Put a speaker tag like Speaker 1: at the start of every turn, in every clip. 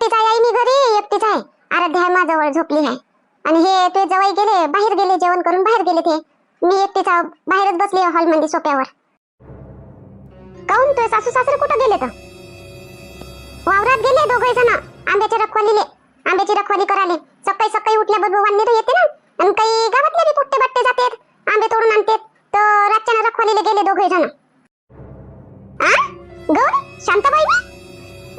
Speaker 1: एकटीच आहे आई मी घरी एकटीच आहे. आराध्या आहे माझ्याजवळ झोपली आहे. आणि हे ते जवळ गेले बाहेर गेले जेवण करून बाहेर गेले ते. मी एकटीच बाहेरच बसली हॉलमध्ये सोप्यावर काऊन तुझे सासू सासरे कुठं गेले तर? वावरात गेले दोघे जण. आंब्याच्या रखवालीले आंब्याची रखवाली कराले सकाळी सकाळी उठल्याबरोबर वाननेर येते ना. आणि काही गावातले बी पोट्टे बाट्टे जातात आंबे तोडून आणतात. तर रातच्या रखवालीले गेले दोघे जण. आ? गौरी शांताबाई बी?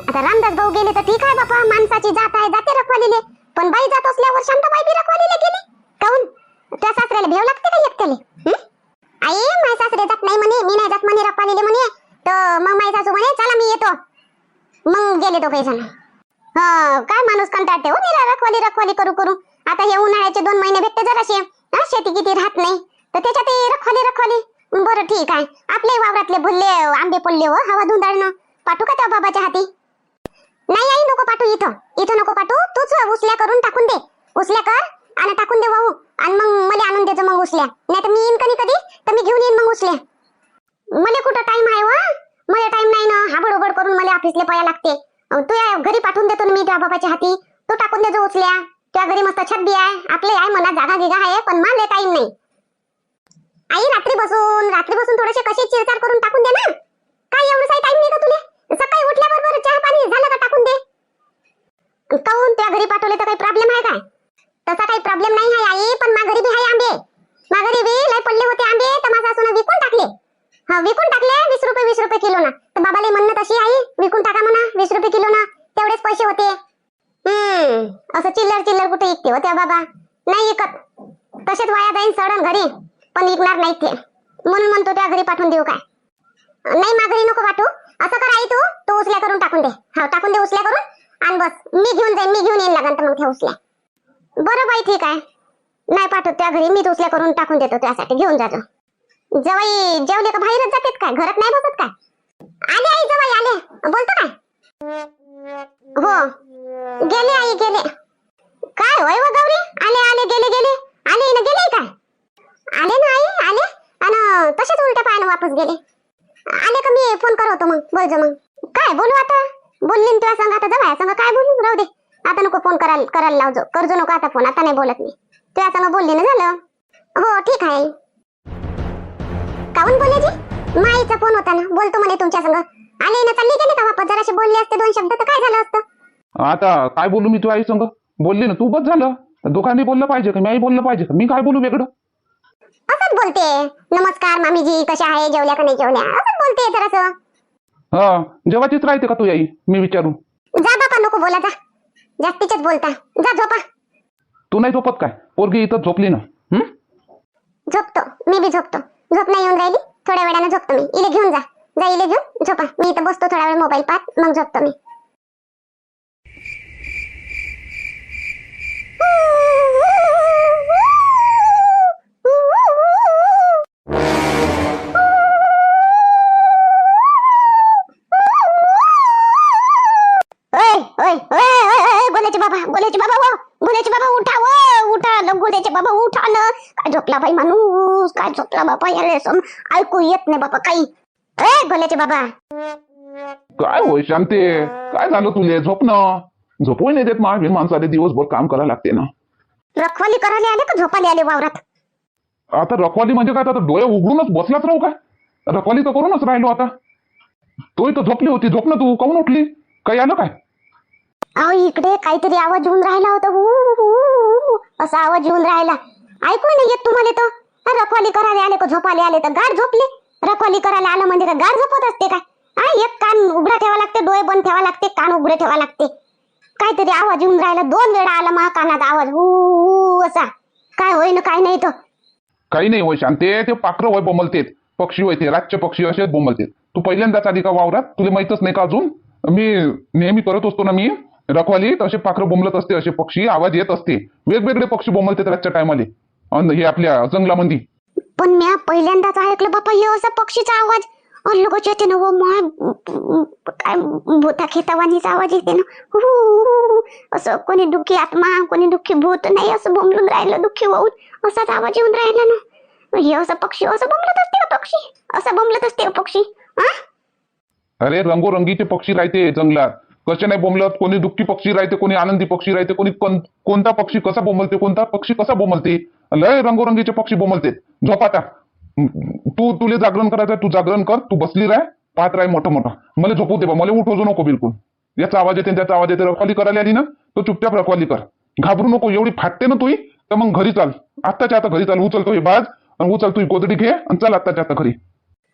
Speaker 1: आता रामदास भाऊ गेले तर ठीक आहे बापा माणसाची जात आहे जाते रखवालीले. पण बाई जात असल्यावर शांताबाई बी रखवालीले गेली. काऊन? त्या सासऱ्याला भेव लागते का एकट्याले? आई माय सासरे जात नाही म्हणे मी नाही जात म्हणे रखवालीले म्हणे. तर मग माय सासू म्हणे चला मी येतो. मग गेले दोघे जण. हा काय माणूस कंटाळते हो निरा रखवाली रखवाली करू करू. आता हे उन्हाळ्याचे दोन महिने भेटते जराशे. शेती किती राहत नाही. तर त्याच्यात रखवाली रखवाली. बरं ठीक आहे. आपले वावरातले भुलले आंबे पडले हो हवा धुंदाळणं. पाठवू का त्या बाबाच्या हाती? नको पाठवू इथं. इथं नको पाठवू तूच उसल्या करून टाकून दे. उसल्या कर आणि टाकून दे वाहू. आणि मग मला आणून देतो मग उसल्या. नाही तर मी येईन कधी कधी? तर मी घेऊन येईन मग उसल्या. मला कुठं टाइम आहे वा? मला टाइम नाही ना. हाबड उबड करून मला ऑफिसला पया लागते. तू या घरी पाठवून देतो ना मी त्या बाबाच्या हाती. तू टाकून देजो उचल्या त्या घरी मस्त छत आहे. आपले आहे मला जागा गिगा आहे पण मला टाइम नाही. आई रात्री बसून रात्री बसून थोडेसे कसे चिरचार करून टाकून दे ना. काय एवढं टाइम नाही का तुला? सकाळी उठल्याबरोबर चहा पाणी झालं का टाकून काऊन त्या घरी पाठवले तर काही प्रॉब्लेम आहे काय? तसा काही प्रॉब्लेम नाही आहे आई पण मा घरी बी आहे आंबे. मा घरी बी लय पडले होते आंबे तर माझ्या सासून विकून टाकले. हा विकून टाकले वीस रुपये वीस रुपये किलो ना तर बाबाले म्हणणं तशी आई विकून टाका म्हणा वीस रुपये किलो ना तेवढेच पैसे होते. हम्म असं चिल्लर चिल्लर कुठे विकते होत्या बाबा? नाही विकत. तसेच वाया जाईन सडन घरी पण विकणार नाही ते. म्हणून म्हणतो त्या घरी पाठवून देऊ काय? नाही मा घरी नको पाठवू असं कर आई तू तो उचल्या करून टाकून दे. हा टाकून दे उचल्या करून. आणि बस. मी घेऊन जाईन मी घेऊन येईन लागन तर मग त्या उचल्या बरं बाई ठीक आहे. नाही पाठवत त्या घरी मी उचल्या करून टाकून देतो त्यासाठी. घेऊन जातो जवाई जेवले का? बाहेरच जातात काय? घरात नाही बसत काय? आले आई जवाई आले. बोलतो काय? हो. गेले आई गेले. काय होय व गौरी? आले आले गेले गेले. आले ना गेले काय? आले ना आई आले. आणि तसेच उलट्या पायानं वापस गेले. आले का मी? फोन करवतो मग. बोल मग. काय बोलू आता? बोलली तुला संग आता जवळ संग. काय बोलू? राहू दे. आता नको फोन करायला करायला लावजो करजो नको आता फोन आता नाही बोलत मी. तुझ्या संग बोलली ना झालं? हो ठीक आहे. काऊन बोलायची माईचा फोन होता ना. बोलतो म्हणे तुमच्या संग. आले ना चालली गेले का वापस? जराशे बोलले असते दोन शब्द तर काय झालं असतं?
Speaker 2: आता काय बोलू मी तू आई संग? बोलली ना तू बस झालं. दोघांनी बोललं पाहिजे का? मी आई बोललं पाहिजे का? मी काय बोलू वेगळं?
Speaker 1: असंच बोलते. नमस्कार मामीजी कशा आहे? जेवल्या का नाही जेवल्या? असंच बोलते जरासं.
Speaker 2: हा राहते का तू आई मी विचारू
Speaker 1: जा बापा नको बोला जा. जास्तीच बोलता. जा झोपा.
Speaker 2: तू नाही झोपत काय? पोरगी इथं झोपली ना. हं?
Speaker 1: झोपतो. मी बी झोपतो. झोप नाही येऊन राहिली. थोड्या वेळानं झोपतो मी. इले घेऊन जा. जा इले घेऊन झोपा. मी इथं बसतो थोडा वेळ मोबाईल पाहत मग झोपतो मी. ओय गोल्याचे बाबा गोल्याचे बाबा वो गोल्याचे बाबा उठा वो उठा न गोल्याचे बाबा उठा न. काय झोपला बाई माणूस काय झोपला बाबा याले सम ऐकू येत नाही बाबा काही. ए गोल्याचे बाबा.
Speaker 2: काय होय शांते? काय झालं तुले? झोपणं झोपू नाही देत महावीर माणसाले दिवसभर काम करायला लागते ना.
Speaker 1: रखवाली करायला आले का झोपाले आले वावरात?
Speaker 2: आता रखवाली म्हणजे काय? आता डोळे उघडूनच बसलाच राहू काय? रखवाली तर करूनच राहिलो आता. तो इथं झोपली होती. झोपणं तू. काऊन उठली? काही आलं काय?
Speaker 1: अहो इकडे काहीतरी आवाज येऊन राहिला होता. हु, हु, हु, असा आवाज येऊन राहिला. ऐकू नाही येत तुम्हाला तो. रखवाली करायला आले का? झोपाले आले तर गाड झोपले. रखवाली करायला आलं म्हणजे का गाड झोपत असते काय? हा एक कान उघडा ठेवा लागते डोळे बंद ठेवा लागते कान उघडे ठेवा लागते. काहीतरी आवाज येऊन राहिला. दोन वेळा आला मा कानात आवाज हु असा. काय होईन काय नाही तो.
Speaker 2: काही नाही होय शांते ते पाखरं होय बोमलतेत पक्षी होय ते राज्य पक्षी असेच बोमलतेत तू पहिल्यांदाच आधी का वावरात? तुला माहितच नाही का अजून? मी नेहमी करत असतो ना मी? रखवाली तसे पाखरं बोंबलत असते असे पक्षी आवाज येत असते. वेगवेगळे पक्षी बोंबलतात रातच्या टायमाले अन हे आपल्या जंगलामध्ये
Speaker 1: पण मी पहिल्यांदाच ऐकलं बापा हे असा पक्षीचा आवाज. अलगच येते ना व माय काय भूता खेतावानीचा आवाज येते ना. हु. असं कोणी दुःखी आत्मा कोणी दुःखी भूत नाही असं बोंबलून राहिलं दुःखी होऊन असाच आवाज येऊन राहिला ना. हे असं पक्षी असं बोंबलत असते का पक्षी? असं बोंबलत असते का पक्षी?
Speaker 2: अरे रंगोरंगीचे पक्षी राहते जंगलात. कसे नाही बोंबलत? कोणी दुःखी पक्षी राहते कोणी आनंदी पक्षी राहते कोणी कोणता पक्षी कसा बोंबलते कोणता पक्षी कसा बोंबलते? लय रंगोरंगीचे पक्षी बोंबलते झोपाटा तू तुले जागरण करायचं तू जागरण कर तू बसली राह पाहत राह मोठं मोठं. मला झोपू दे बा मला उठवजू नको बिलकुल. याचा आवाज येते त्याचा आवाज येते रखवाली करायला आली ना तो चुपचाप रखवाली कर. घाबरू नको एवढी फाटते ना तुही तर मग घरी चाल. आत्ताच्या आता घरी चाल उचलतो हे बाज आणि उचल तुझी गोदडी घे आणि चल आत्ताच्या आता घरी.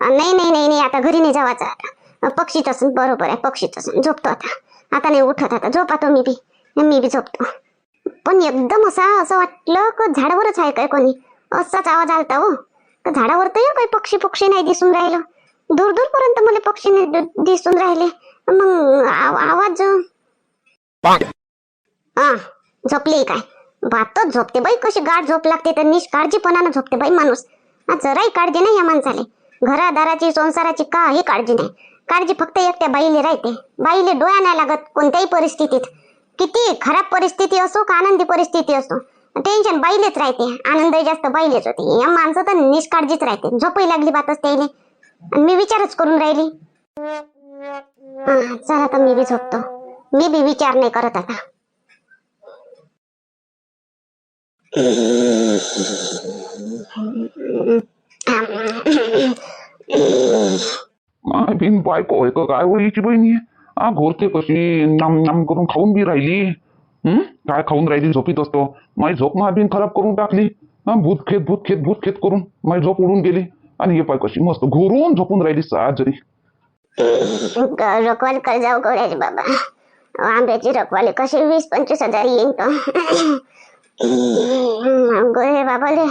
Speaker 1: नाही नाही नाही आता घरी नाही जावायचं. आता पक्षीच असून बरोबर आहे पक्षीच असून झोपतो आता आता नाही उठत आता झोपातो मी बी मी बी झोपतो पण एकदम असा असं वाटलं का झाडावरच आहे काय कोणी असाच आवाज आलता हो का झाडावर तर काही पक्षी पक्षी नाही दिसून राहिलं दूर दूर पर्यंत मला पक्षी दिसून राहिले मग आव- आवाज हा झोपली काय बातच झोपते बाई कशी गाठ झोप लागते तर निष्काळजीपणानं झोपते बाई माणूस जराही काळजी नाही या माणसाले घरादाराची संसाराची काही काळजी नाही काळजी फक्त एकट्या बाईले राहते. बाईले डोळ्या नाही लागत कोणत्याही परिस्थितीत. किती खराब परिस्थिती असो का आनंदी परिस्थिती असो टेन्शन बाईलेच राहते. आनंद जास्त बाईलेच होते. या माणसं तर निष्काळजीच राहते. झोपही लागली बातच त्याने आणि मी विचारच करून राहिली. हा चला आता मी बी झोपतो. मी बी विचार नाही करत आता.
Speaker 2: माय बिन बायको आहे का काय वळीची बहिणी? आहे हा घोरते कशी? नाम नाम करून खाऊन बी राहिली. काय खाऊन राहिली? झोपीत असतो. माझी झोप मा बिन खराब करून टाकली. हा भूत खेत भूत खेत भूत खेत करून माझी झोप उडून गेली. आणि हे पाय कशी मस्त घोरून झोपून राहिली साजरी.
Speaker 1: रखवाल कर जाऊ गोळ्याचे बाबा. आंब्याची रखवाली कशी वीस पंचवीस हजार येईन तो. गोरे बाबाले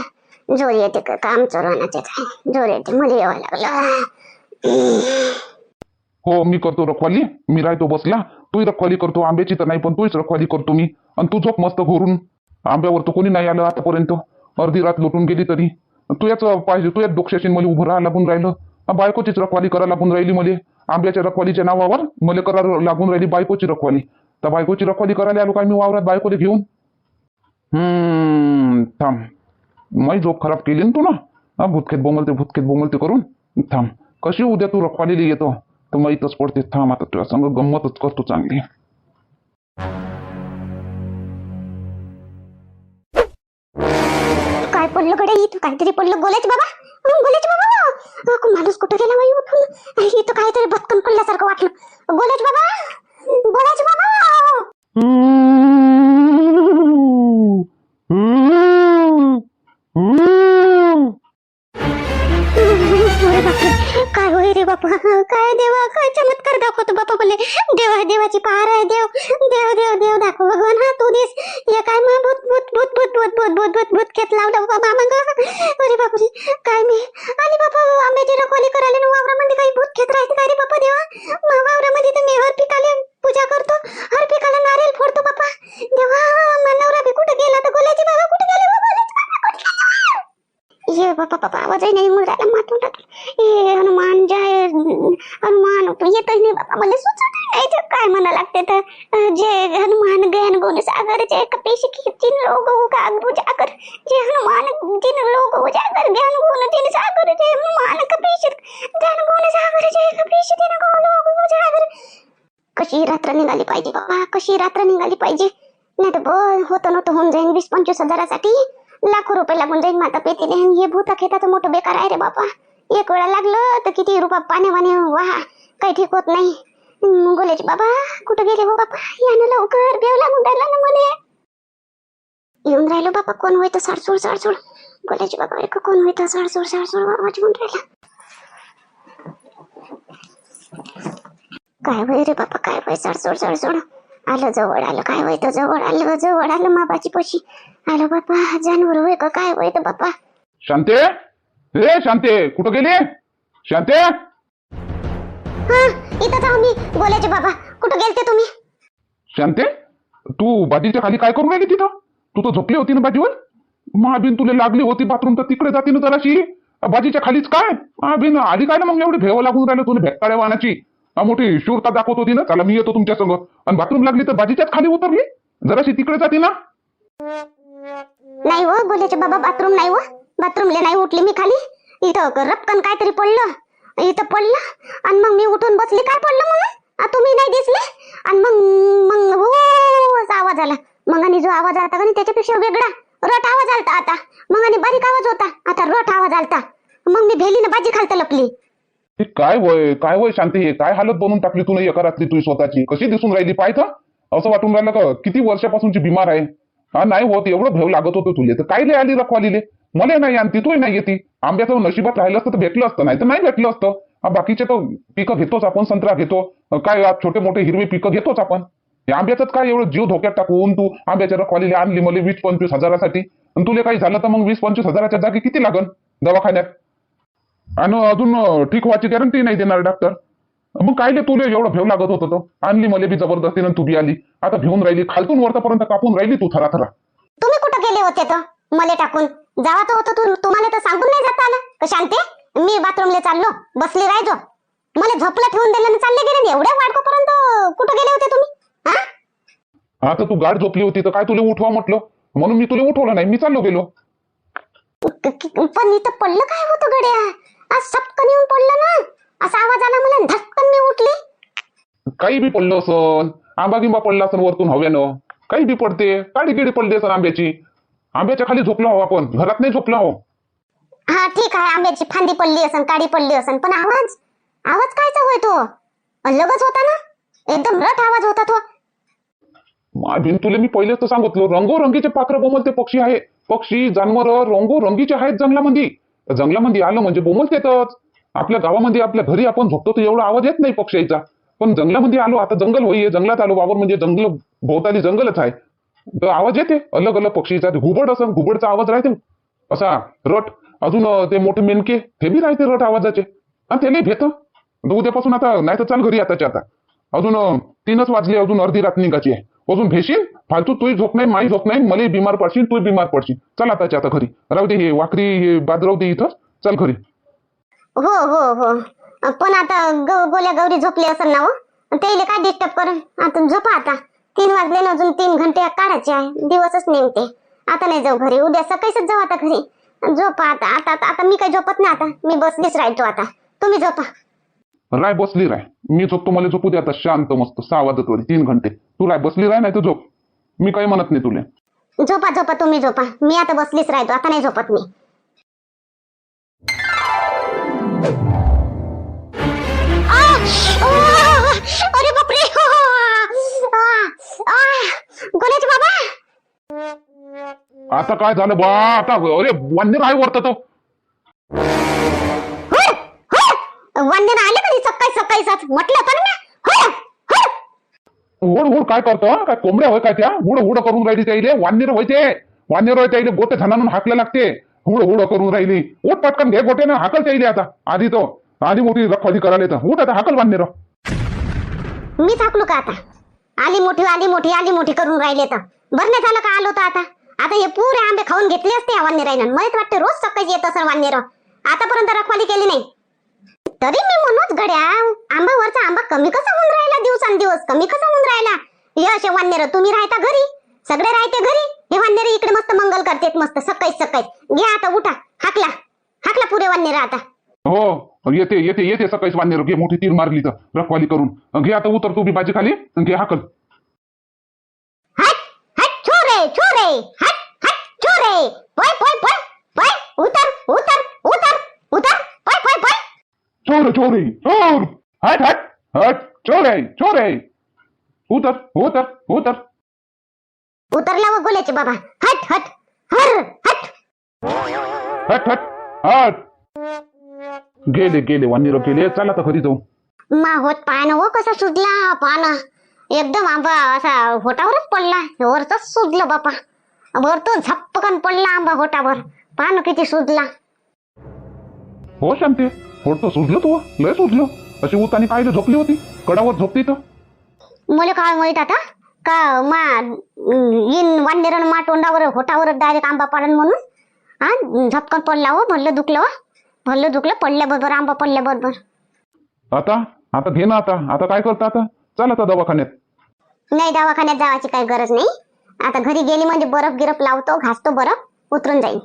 Speaker 1: जोर येते काम चोरवण्याचे काय? जोर येते. मध्ये यावं लागलं.
Speaker 2: हो मी करतो रखवाली. मी राहतो बसला. तूही रखवाली करतो. आंब्याची तर नाही पण तूच रखवाली करतो मी. आणि तू झोप मस्त घोरून. आंब्यावर तर कोणी नाही आलं आतापर्यंत. अर्धी रात लुटून गेली तरी. तू याच पाहिजे तू याच डोक्षाशी मला उभं राहा लागून राहिलं. बायकोचीच रखवाली करा लागून राहिली मला. आंब्याच्या रखवालीच्या नावावर मला करा लागून राहिली बायकोची रखवाली. तर बायकोची रखवाली करायला आलो काय मी वावरात बायकोले घेऊन? हम्म थांब. माझी झोप खराब केली ना तू ना? हा भूतखेत भुतखेत भूतखेत बोंबलते करून. थांब. कशी उद्या तू रखवालीला येतो तर माहीतच पडते थांब आता तुझ्या संग गंमतच करतो चांगली.
Speaker 1: काय पडलं कडे इथं काहीतरी पडलं. बोलायचं बाबा? बोलायचं बाबा? माणूस कुठं गेला बाई उठून? इथं काहीतरी भटकन पडल्यासारखं वाटलं. बोलायचं बाबा? बोलायचं बाबा? अरे बापरे, काय होय रे बापा? काय देवा काय चमत्कार दाखवतो बापा बोले देवा देवाची पार आहे देव. देव देव देव दाखव. हो भगवान हा तू दिस. हे काय मग भूत भूत भूत भूत भूत भूत भूत भूत भूत खेत लावलं बाबा मग? अरे बापरे काय मी? आणि बापा आंब्याची रखवाली करायला ना वावरामध्ये काही भूत खेत राहते काय रे बापा देवा? मग वावरामध्ये तर मी हर पिकाले पूजा करतो हर पिकाला नारळ फोडतो बापा. देवा नवरा बी कुठे गेला? तर गोल्याची बाबा कुठे गेले? बाबा गोल्याची ये बापा बापा आवाज नाही मग राहिला मातून टाकलं ए हनुमान जय हनुमान तू येतच नाही बाबा मला सुचत नाही तर काय म्हणा लागते तर अं, जय हनुमान गुण सागर जय कपीश की जिन लोग उगाग उजागर जय हनुमान जिन लोग जाकर ज्ञान गुण जिन सागर जय हनुमान कपीश ज्ञान गुण सागर जय कपीश जिन लोग जाकर कशी रात्र निघाली पाहिजे बाबा कशी रात्र निघाली पाहिजे? नाही तर बळ होतं नव्हतं होऊन जाईन वीस पंचवीस हजारासाठी. लाखो रुपये लागून जाईन माता पेतीने आणि हे भूता खेताचं मोठं बेकार आहे रे बाबा एक वेळा लागलं तर किती रुपया पाणी वाणी वाहा. काही ठीक होत नाही. बोलायचे बाबा कुठं गेले हो बापा यानं लवकर बेव लागून राहिला ना मले. येऊन राहिलो बापा कोण होय तर साडसूड साडसूड बोलायचे बाबा एक कोण होय तर साडसूड साडसूड आवाज होऊन राहिला. काय होय रे बापा काय होय साडसूड साडसूड आलं जवळ आलं काय होय तर जवळ आलं जवळ आलं माबाची पशी. आलं बापा जानवर होय का काय होय तर बापा
Speaker 2: शांते? ए शांते कुठं गेली? शांते?
Speaker 1: हा इथं जाऊ मी बोलायचे बाबा. कुठं गेलते तुम्ही?
Speaker 2: शांते तू बाजीच्या खाली काय करून राहिली तिथं? तू तर झोपली होती ना बाजीवर? महाबीन तुला लागली होती बाथरूम तर तिकडे जाते ना जराशी. बाजीच्या खालीच काय? महाबीन आली काय ना मग एवढी भेव लागून राहिलं तुला भेटकाळ्या वाहनाची? मोठी शूरता दाखवत होती ना? चला मी येतो तुमच्या संग. आणि बाथरूम लागली तर बाजीच्याच खाली उतरली? जराशी तिकडे जाते ना?
Speaker 1: नाही हो बोलायचे बाबा बाथरूम नाही हो. बाथरूमला नाही उठली मी खाली. इथं रपकन काहीतरी पडलं. इथं पडलं आणि मग मी उठून बसली. काय पडलं म्हणून तुम्ही नाही दिसले? आणि मग मग हो आवाज आला. मग आणि जो आवाज आला का त्याच्यापेक्षा वेगळा. रट आवाज आलता आता. मग आणि बारीक आवाज होता. आता रट आवाज आलता. मग मी भेलीनं भाजी खालता लपली.
Speaker 2: काय वय काय वय शांती हे? काय हालत बनवून टाकली तू नाही एका रात्री तुझी स्वतःची? कशी दिसून राहिली पाहिजे असं वाटून राहिलं का? किती वर्षापासूनची बिमार आहे. हा नाही होत एवढं भेव लागत होतं तुले. तर काय लय आली रखवालीले? मला नाही आणती तू नाही येते. आंब्याचं नशिबात राहिलं असतं तर भेटलं असतं नाही तर नाही भेटलं असतं. बाकीचे तर पिकं घेतोच आपण संत्रा घेतो. काय छोटे मोठे हिरवे पिकं घेतोच आपण. या आंब्याचं काय एवढं जीव धोक्यात टाकून तू आंब्याच्या रखवाली आणली मला वीस पंचवीस हजारासाठी? आणि तुला काही झालं तर मग वीस पंचवीस हजाराच्या जागी किती लागन दवाखान्यात? आणि अजून ठीक व्हायची गॅरंटी नाही देणार डॉक्टर. मग काय तुले एवढं भेव लागत होतं तो? आणली मला बी जबरदस्तीनं तू बी आली. आता भिवून राहिली खालतून वरतापर्यंत कापून राहिली तू थरा थरा
Speaker 1: तुम्ही कुठं गेले होते मला टाकून. जावा तर होतं तू तुम्हाला तर सांगून नाही जाता आलं. का शांते? मी बाथरूमला चाललो. बसली राहायचो मला झोपलं ठेवून दिलं आणि चालले गेले. एवढ्या वाडकोपर्यंत कुठं गेले होते तुम्ही? हा?
Speaker 2: आता तू गाठ झोपली होती तर काय तुला उठवा म्हटलं? म्हणून मी तुला उठवलं नाही. मी चाललो गेलो.
Speaker 1: पण इथं पडलं काय होतं गड्या? आज सपकन येऊन पडलं ना. असा आवाज आला मला धक्कन मी उठली.
Speaker 2: काही बी पडलं असन आंबा गिंबा पडला असन वरतून हव्यानं काही बी पडते काडी गिडी पडली असन आंब्याची. आंब्याच्या खाली झोपलो आहो आपण. घरात नाही झोपलो आहो.
Speaker 1: हा ठीक आहे. आंब्याची फांदी पडली असन काडी पडली असन पण आवाज आवाज कायचा होय तो? लगच होता ना? एकदम रट आवाज होता तो.
Speaker 2: मा बिन तुला मी पहिलेच तर सांगितलं रंगोरंगीचे पाखरं बोमलते पक्षी आहे. पक्षी जानवर रंगोरंगीचे आहेत जंगलामध्ये जंगलामध्ये आलं म्हणजे बोमलतेतच आपल्या गावामध्ये आपल्या घरी आपण झोपतो तर एवढा आवाज येत नाही पक्ष्याचा पण जंगलामध्ये आलो आता जंगल होई जंगलात आलो वावर म्हणजे जंगल भोवताली जंगलच आहे. तर आवाज येते. अलग अलग पक्षीचा घुबड असं घुबडचा आवाज राहते. असा रट अजून ते मोठे मेनके ते बी राहते रट आवाजाचे. आणि त्याला भेट उद्यापासून आता नाही तर चाल घरी आताच्या आता. अजून तीनच वाजले अजून अर्धी रात निघाची आहे. अजून भेशील? फालतू तुही झोप नाही माही झोप नाही मले बिमार पडशील तू बिमार पडशील. चल आताच्या आता घरी. राहू दे हे वाकरी हे बाद दे इथं. चल घरी.
Speaker 1: हो हो हो. पण आता गोल्या गौरी झोपली असेल ना हो? त्याला काय डिस्टर्ब करून आता झोपा आता. तीन वाजले ना अजून तीन घंटे काढायचे आहे. दिवसच नेमते. आता नाही जाऊ घरी. उद्या सकाळीच जाऊ आता घरी. झोपा आता. आता आता आता मी काही झोपत नाही आता. मी बसलीच राहतो आता. तुम्ही झोपा.
Speaker 2: राय बसली राय. मी झोपतो मला झोपू दे आता. शांत मस्त सहा वाजत वरी तीन घंटे. तू राय बसली राय नाही तर झोप. मी काही म्हणत नाही तुला.
Speaker 1: झोपा झोपा तुम्ही झोपा. मी आता बसलीच राहतो. आता नाही झोपत मी! अरे! गोल्याचे बाबा.
Speaker 2: आता काय झालं बा? आता अरे वन्य राय वरत तो.
Speaker 1: हुड! हुड! वंदना आले कधी? सकाळी सकाळीच म्हटलं होतं ना हुड! हुड!
Speaker 2: काय करतो काय कोंबड्या होय काय त्या? हुड हुड करून राहिली त्याईले वानेर होय ते. वानेर होय त्याईले गोटे झानानं हाकला लागते. हुड हुड करून राहिली. उठ पटकन घे गोटे ना हाकल त्याईले आता. आधी तो. आधी मोठी रखवाली करायला तर उठ आता हाकल वानेर
Speaker 1: मी थाकलो का आता? आली मोठी आली मोठी आली मोठी करून राहिले तर. बरं नाही झालं का आलो तर आता? आता हे पुरे आंबे खाऊन घेतले असते या वानेरायनं मलाच वाटतं रोज सकाळी येत असं वानेर आतापर्यंत रखवाली केली नाही. तरी मी म्हणूच गड्या आंबावरचा आंबा कमी कसा होऊन राहिला दिवसांदिवस? कमी कसा होऊन राहिला? हे असे वानेर तुम्ही राहता घरी? सगळे राहते घरी? हे वानेर इकडे मस्त मंगल करतेत मस्त सकाळी सकाळी घ्या आता उठा. हाकला. हाकला पुरे वानेर आता.
Speaker 2: हो येते येते येते सकाळीच वानेर घे मोठी तीर मारली तर रखवाली करून. घे आता उतर तू बी बाजी खाली घे हाकल. चोर चोरी चोर. हट हट हट. चोर आहे चोर आहे. उतर उतर उतर.
Speaker 1: उतरला व गोल्याचे बाबा. हट हट. हर हट.
Speaker 2: हट हट. हट. गेले गेले वानेर गेले चला आता घरी जाऊ.
Speaker 1: माहोत पान व कसा सुजला पान. एकदम आंबा असा होटावरच पडला. वरच सुजलं बापा. वरतून झपकन पडला आंबा होटावर. पान किती सुजला.
Speaker 2: हो शांती. थोडं सुजलं तू. लय सुजलं. अशी उतानी काय झोपली होती. कडावर झोपती तर.
Speaker 1: मला काय माहीत आता? का मा इन वांडेरण मा तोंडावर होटावर डायरेक्ट आंबा पाडन म्हणून? हा झपकन पडला हो भरलं दुखलं भरलं दुखलं पडल्याबरोबर आंबा पडल्याबरोबर
Speaker 2: आता? आता घे ना आता. आता काय करता आता? चल आता दवाखान्यात.
Speaker 1: नाही दवाखान्यात जावायची काही गरज नाही. आता घरी गेली म्हणजे बरफ गिरफ लावतो घासतो बरफ उतरून जाईल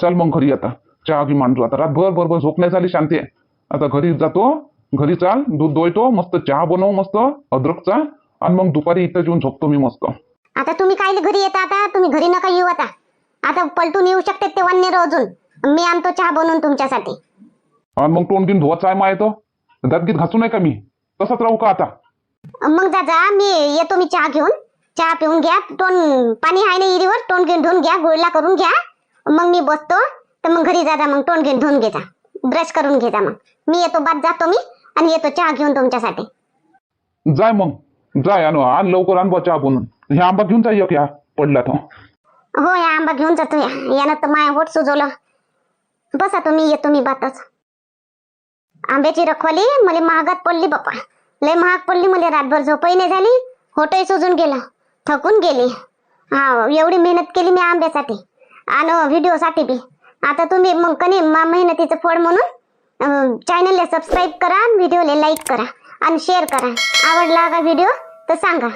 Speaker 2: चल मग घरी आता. चहा घी मांडतो आता. रातभर बरोबर झोप नाही झाली शांती आहे. आता घरी जातो घरी चाल दूध दोयतो मस्त चहा बनव मस्त अद्रकचा आणि मग दुपारी इथं येऊन झोपतो मी मस्त.
Speaker 1: आता तुम्ही काय घरी येता आता? तुम्ही घरी नका येऊ आता. आता पलटून येऊ शकते ते वन्य अजून. मी आणतो चहा बनवून तुमच्यासाठी.
Speaker 2: आणि मग तोंड गिन धुवत आहे माय तो दात गीत घासू नये का मी. तसंच राहू का आता?
Speaker 1: मग जा जा मी येतो मी चहा घेऊन. चहा पिऊन घ्या. तोंड पाणी आहे ना इरीवर तोंड घेऊन धुवून घ्या गुळला करून घ्या. मग मी बसतो. तर मग घरी जा जा मग तोंड घेऊन धुवून घे जा. ब्रश करून घे जा मग. मी येतो बाद जातो मी आणि येतो चहा घेऊन तुमच्यासाठी.
Speaker 2: जाय मग. जाय आण. आण लवकर आण बा चहा बनवून. हे आंबा घेऊन जाय एक ह्या पडला तो.
Speaker 1: हो या आंबा घेऊन जातो या. यानं तर माय होट सुजवलं. बसा तुम्ही येतो मी बातच. आंब्याची रखवाली मला महागात पडली बाप्पा. लय महाग पडली मला रातभर झोपही नाही झाली होटही सुजून गेलं थकून गेली. हा एवढी मेहनत केली मी आंब्यासाठी आणि व्हिडिओसाठी बी. आता तुम्ही मग कनी मा मेहनतीचं फळ म्हणून चॅनलला सबस्क्राईब करा व्हिडिओला लाईक करा आणि शेअर करा. आवडला का व्हिडिओ तर सांगा.